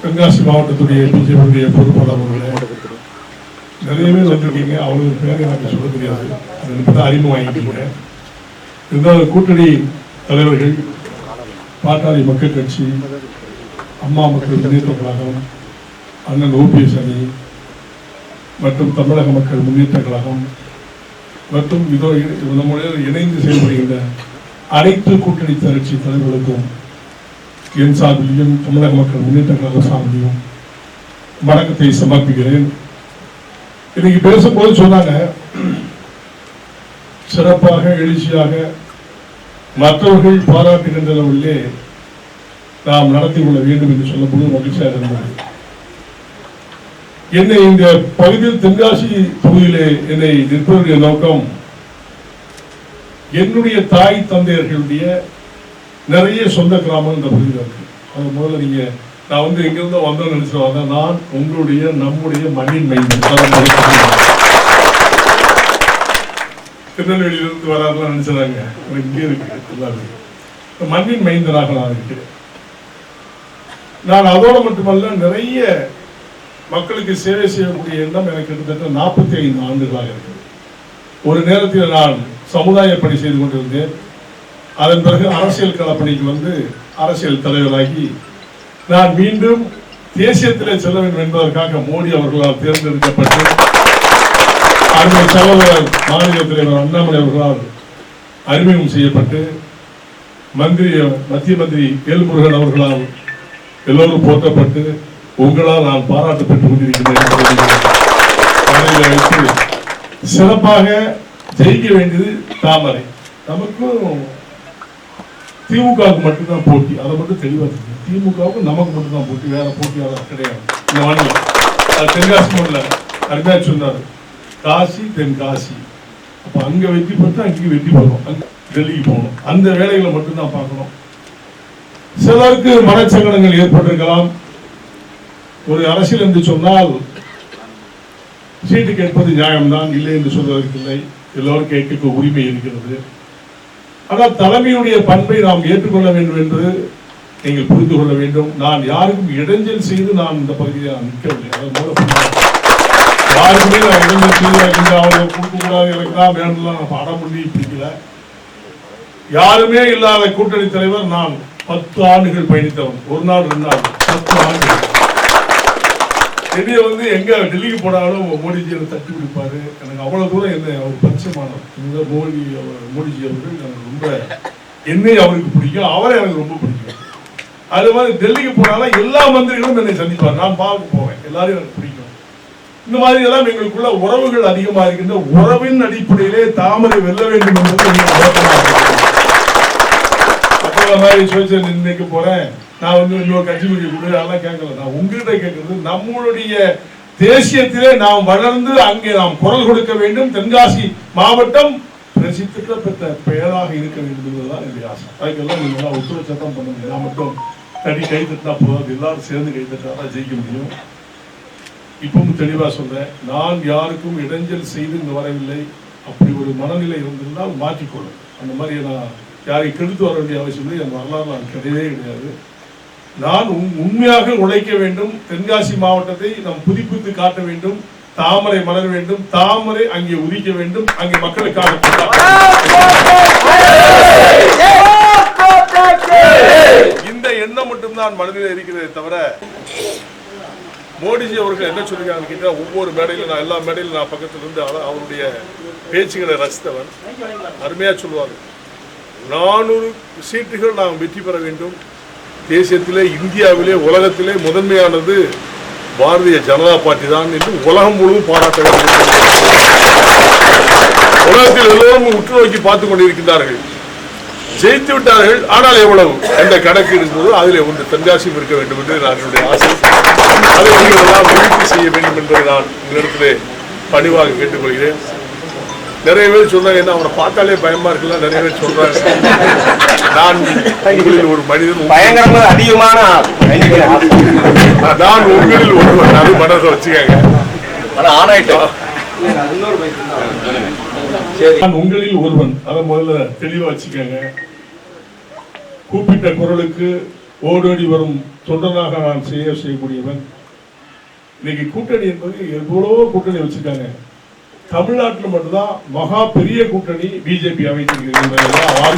தென்காசி மாவட்டத்துடைய பிஜேபியுடைய பொறுப்பாளர் அவர்களே நிறைய பேர் வந்திருக்கீங்க. அவ்வளவு பேர் எனக்கு சொல்ல தெரியாது. அதை இப்போ தான் அறிமுகம் வாங்கிட்டீங்க இருந்தாலும் கூட்டணி தலைவர்கள் பாட்டாளி மக்கள் கட்சி அம்மா மக்கள் முன்னேற்ற கழகம் அண்ணன் ஓபிஎஸ் அணி மற்றும் தமிழக மக்கள் முன்னேற்ற கழகம் மற்றும் இதோ நம்முடைய இணைந்து செயல்படுகின்ற அனைத்து கூட்டணி கட்சி தலைவர்களுக்கும் என் சார்பிலையும் தமிழக மக்கள் முன்னேற்ற கழக சார்பிலையும் வணக்கத்தை சமர்ப்பிக்கிறேன். இன்னைக்கு பேசும்போது சொன்னாங்க சிறப்பாக எழுச்சியாக மற்றவர்கள் பாராட்டுகின்ற அளவிலே நாம் நடத்தி கொள்ள வேண்டும் என்று சொல்லும்போது மகிழ்ச்சியாக இருந்தது. என்னை இந்த பகுதியில் தென்காசி தொகுதியிலே என்னை நிற்பதற்குரிய நோக்கம் என்னுடைய தாய் தந்தையர்களுடைய நிறைய சொந்த கிராமம் இந்த பகுதியில் இருக்கு. அது முதல்ல நீங்க நான் வந்து எங்கிருந்தோ வந்தோம்னு நினைச்சு வந்தேன் நான் உங்களுடைய நம்முடைய மண்ணின் மைந்தன் திருநெல்வேலியிலிருந்து வராதுலாம் நினைச்சாங்க இங்கே இருக்கு எல்லாமே. மண்ணின் மைந்தனாக நான் இருக்கிறேன். நான் அதோடு மட்டுமல்ல நிறைய மக்களுக்கு சேவை செய்யக்கூடிய எண்ணம் எனக்கு கிட்டத்தட்ட நாற்பத்தி ஐந்து ஆண்டுகளாக இருக்குது ஒரு நேரத்தில் நான் சமுதாய பணி செய்து கொண்டிருந்தேன். அதன் பிறகு அரசியல் களப்பணிக்கு வந்து அரசியல் தலைவராகி நான் மீண்டும் தேசியத்திலே செல்ல வேண்டும் என்பதற்காக மோடி அவர்களால் தேர்ந்தெடுக்கப்பட்டு அருமை சகோதரர் மாநில தலைவர் அண்ணாமலை அவர்களால் அறிமுகம் செய்யப்பட்டு மந்திரி மத்திய மந்திரி எல் அவர்களால் எல்லோரும் போற்றப்பட்டு உங்களால் நான் பாராட்டு பெற்றுக் கொண்டிருக்கிறேன் வைத்து சிறப்பாக ஜெயிக்க வேண்டியது தாமரை. நமக்கும் திமுகவுக்கு மட்டும்தான் போட்டி. அதை மட்டும் தெளிவாக தெரியும் திமுகவுக்கு நமக்கு மட்டும்தான் போட்டி. வேற போட்டியாளர் கிடையாது. இந்த மாநிலம். தென்காசி மாநில அருமையா சொன்னார். காசி தென்காசி. அப்போ அங்க வெற்றி பெற்று அங்கேயும் வெற்றி பெறும் டெல்லிக்கு போகணும். அந்த வேலைகளை மட்டும்தான் பார்க்கணும். சிலருக்கு மனச்சங்கடங்கள் ஏற்பட்டிருக்கலாம். ஒரு அரசியல் என்று சொன்னால் சீட்டு கேட்பது நியாயம்தான். இல்லை என்று சொல்வதற்கில்லை எல்லோரும் கேட்க உரிமை இருக்கிறது. ஆனால் தலைமையுடைய பண்பை நாம் ஏற்றுக்கொள்ள வேண்டும் என்று நீங்கள் புரிந்து கொள்ள வேண்டும். நான் யாருக்கும் இடைஞ்சல் செய்து நான் இந்த பகுதியில் நான் நிற்கவில்லை. யாருமே யாருக்குமே நான் இடைஞ்சல் செய்து அவங்க கொடுக்க கூடாது எனக்கு தான் வேணும்லாம் நான் படம் பண்ணி பிடிக்கல. யாருமே இல்லாத கூட்டணி தலைவர் நான் பத்து ஆண்டுகள் பயணித்தவன். ஒரு நாள் ரெண்டு நாள் பத்து ஆண்டுகள். என்னைய வந்து எங்க டெல்லிக்கு போனாலும் மோடிஜி என்னை தட்டி பிடிப்பாரு எனக்கு அவ்வளவு தூரம் என்ன அவர் பரிச்சயமானவர் இந்த மோடி அவர் மோடிஜி அவர்கள் எனக்கு ரொம்ப என்னை அவருக்கு பிடிக்கும். அவரை எனக்கு ரொம்ப பிடிக்கும். அது மாதிரி டெல்லிக்கு போனாலும் எல்லா மந்திரிகளும் என்னை சந்திப்பார். நான் பார்க்க போவேன். எல்லாரும் எனக்கு பிடிக்கும். இந்த மாதிரி எல்லாம் எங்களுக்குள்ள உறவுகள் அதிகமாக இருக்கின்ற உறவின் அடிப்படையிலே தாமரை வெல்ல வேண்டும் என்பது மாதிரி சோசியல் நிர்ணயிக்க போறேன். நான் வந்து இன்னொரு கட்சி கொடி கொடு அதெல்லாம் கேட்கல? நான் உங்ககிட்ட கேட்கறது நம்மளுடைய தேசியத்திலே நாம் வளர்ந்து அங்கே நாம் குரல் கொடுக்க வேண்டும். தென்காசி மாவட்டம் பிரசித்தி பெற்ற பெயராக இருக்க வேண்டும் என்பதுதான் என்னுடைய ஆசை. அதுக்கெல்லாம் நீங்கள் எல்லாம் சத்தம் பண்ண முடியும். நான் மட்டும் தனி கை தட்டினா போதும் எல்லாரும் சேர்ந்து கை தான் ஜெயிக்க முடியும். இப்பவும் தெளிவா சொல்றேன் நான் யாருக்கும் இடைஞ்சல் செய்து இங்கே வரவில்லை. அப்படி ஒரு மனநிலை இருந்திருந்தால் மாற்றிக்கொள்ளும். அந்த மாதிரி நான் யாரை கெடுத்து வர வேண்டிய அவசியம் இல்லை. என் வரலாறு நான் கிடையவே கிடையாது. நான் உண்மையாக உழைக்க வேண்டும். தென்காசி மாவட்டத்தை நாம் புதுப்பித்து காட்ட வேண்டும். தாமரை மலர வேண்டும். தாமரை அங்கே உதிக்க வேண்டும். அங்கே மக்களுக்காக இந்த எண்ணம் மட்டும்தான் மனதில் இருக்கிறதே தவிர மோடிஜி அவர்கள் என்ன சொல்லுங்க கேட்டால் ஒவ்வொரு மேடையிலும் நான் எல்லா மேடையிலும் நான் பக்கத்துல இருந்து அவருடைய பேச்சுகளை ரசித்தவன். அருமையா சொல்லுவாங்க. நானூறு சீட்டுகள் நாம் வெற்றி பெற வேண்டும். தேசியத்திலே இந்தியாவிலே உலகத்திலே முதன்மையானது பாரதிய ஜனதா பார்ட்டி தான் என்று உலகம் முழுவதும் பாராட்ட வேண்டும். உலகத்தில் எல்லோரும் உற்று நோக்கி பார்த்துக் கொண்டிருக்கின்றார்கள். ஜெயித்து விட்டார்கள் ஆனால் எவ்வளவு? என்ற கணக்கு இருக்கும்போது அதில் ஒன்று தென்காசியும் இருக்க வேண்டும் என்று நான் என்னுடைய ஆசை. அதை நீங்கள் எல்லாம் உறுதி செய்ய வேண்டும் என்பதை நான் உங்களிடத்திலே பணிவாக கேட்டுக்கொள்கிறேன். நிறைய பேர் சொல்றாங்க என்ன அவரை பார்த்தாலே பயமா இருக்குல்ல? நிறைய பேர் சொல்றாங்க. நான் உங்களில் ஒரு மனிதன் உங்க- பயங்கரமா அதிகமான. நான் உங்களில் ஒருவன். அது மனதை வச்சுக்கங்க. ஆனா ஆனாயிட்டோம் நான் உங்களில் ஒருவன். அதை முதல்ல தெளிவா வச்சுக்கோங்க. கூப்பிட்ட குரலுக்கு ஓடோடி வரும் தொண்டனாக நான் செய்ய செய்யக்கூடியவன். இன்னைக்கு கூட்டணி என்பது எவ்வளவோ கூட்டணி வச்சிருக்காங்க. தமிழ்நாட்டில் மட்டும்தான் மகா பெரிய கூட்டணி பிஜேபி அமைத்திருக்கிறது என்பதெல்லாம்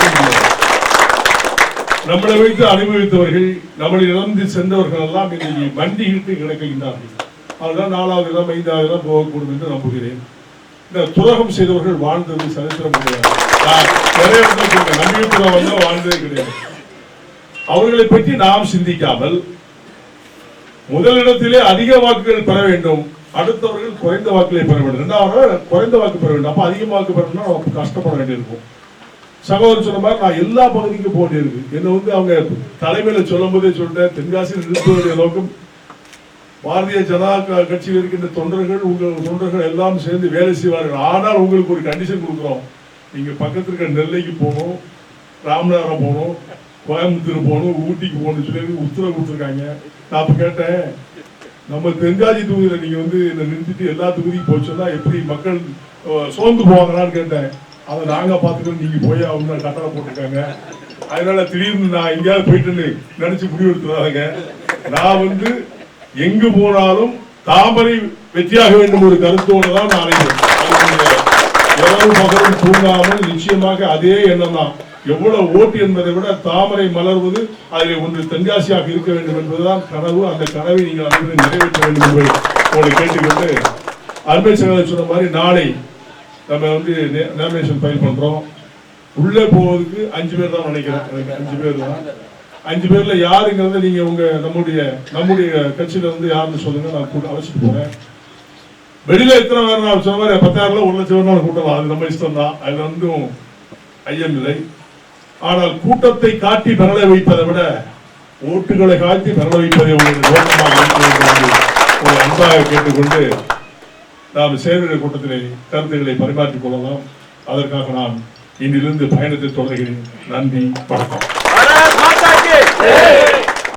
நம்மளை வைத்து அனுபவித்தவர்கள் நம்மளை இழந்து சென்றவர்கள் எல்லாம் இன்னைக்கு வண்டி மண்டியிட்டு கிடக்கின்றார்கள் அதுதான் நாலாவது இடம் ஐந்தாவது இடம் போகக்கூடும் என்று நம்புகிறேன். இந்த துரோகம் செய்தவர்கள் வாழ்ந்தது சரித்திரம் கிடையாது. நான் நிறைய இடத்துல சொல்றேன் வாழ்ந்ததே கிடையாது. அவர்களை பற்றி நாம் சிந்திக்காமல் முதலிடத்திலே அதிக வாக்குகள் பெற வேண்டும். அடுத்தவர்கள் குறைந்த வாக்குகளை பெற வேண்டும். ரெண்டாவது குறைந்த வாக்கு பெற வேண்டும். அப்போ அதிக வாக்கு பெறணும்னா நமக்கு கஷ்டப்பட வேண்டியிருக்கும். சகோதரர் சொன்ன மாதிரி நான் எல்லா பகுதிக்கும் போட்டி இருக்கு என்ன வந்து அவங்க தலைமையில சொல்லும் போதே சொல்லிட்டேன். தென்காசியில் நிறுத்துவதை நோக்கம் பாரதிய ஜனதா கட்சியில் இருக்கின்ற தொண்டர்கள் உங்கள் தொண்டர்கள் எல்லாம் சேர்ந்து வேலை செய்வார்கள். ஆனால் உங்களுக்கு ஒரு கண்டிஷன் கொடுக்குறோம். நீங்க பக்கத்துல இருக்க நெல்லைக்கு போகணும் ராமநாதபுரம் போகணும் கோயம்புத்தூர் போகணும் ஊட்டிக்கு போகணும்னு சொல்லி உத்தரவு கொடுத்துருக்காங்க. நான் அப்ப கேட்டேன் நம்ம தென்காசி தொகுதியில் நீங்கள் வந்து இந்த நிறுத்திட்டு எல்லா தொகுதியும் போச்சுன்னா எப்படி மக்கள் சோர்ந்து போவாங்களான்னு கேட்டேன். அதை நாங்கள் பார்த்துக்கணும் நீங்கள் போய் அவங்க கட்டளை போட்டிருக்காங்க. அதனால திடீர்னு நான் எங்கேயாவது போயிட்டுன்னு நினச்சி முடிவெடுத்துறாங்க நான் வந்து எங்கு போனாலும் தாமரை வெற்றியாக வேண்டும் ஒரு கருத்தோடு தான் நான் அழைக்கிறேன். அதனுடைய இரவு பகலும் தூங்காமல் நிச்சயமாக அதே எண்ணம் தான். எவ்வளவு ஓட்டு என்பதை விட தாமரை மலர்வது அதில் ஒன்று தென்காசியாக இருக்க வேண்டும் என்பதுதான் கனவு. அந்த கனவை நீங்கள் அனைவரும் நிறைவேற்ற வேண்டும் என்பதை உங்களை கேட்டுக்கொண்டு அருமை சகோதரர் சொன்ன மாதிரி நாளை நம்ம வந்து நாமினேஷன் ஃபைல் பண்றோம். உள்ளே போவதுக்கு அஞ்சு பேர் தான் நினைக்கிறேன். எனக்கு அஞ்சு பேர் தான். அஞ்சு பேர்ல யாருங்கிறத நீங்க உங்க நம்முடைய நம்முடைய கட்சியில இருந்து யாருன்னு சொல்லுங்க. நான் கூட அழைச்சிட்டு போறேன். வெளியில எத்தனை பேர் நான் சொன்ன மாதிரி பத்தாயிரம் ஒரு லட்சம் பேர் கூட்டலாம் அது நம்ம இஷ்டம் தான் அது வந்து ஐயம் இல்லை. ஆனால் கூட்டத்தை காட்டி பெறல வைப்பதை விட ஓட்டுகளை காட்டி பரல வைப்பதை உங்களுக்கு நோக்கமாக அன்பாக கேட்டுக்கொண்டு நாம் சேவையின் கூட்டத்திலே கருத்துக்களை பரிமாற்றிக் கொள்ளலாம். அதற்காக நான் இன்றிலிருந்து பயணத்தை தொடர்கிறேன். நன்றி வணக்கம்.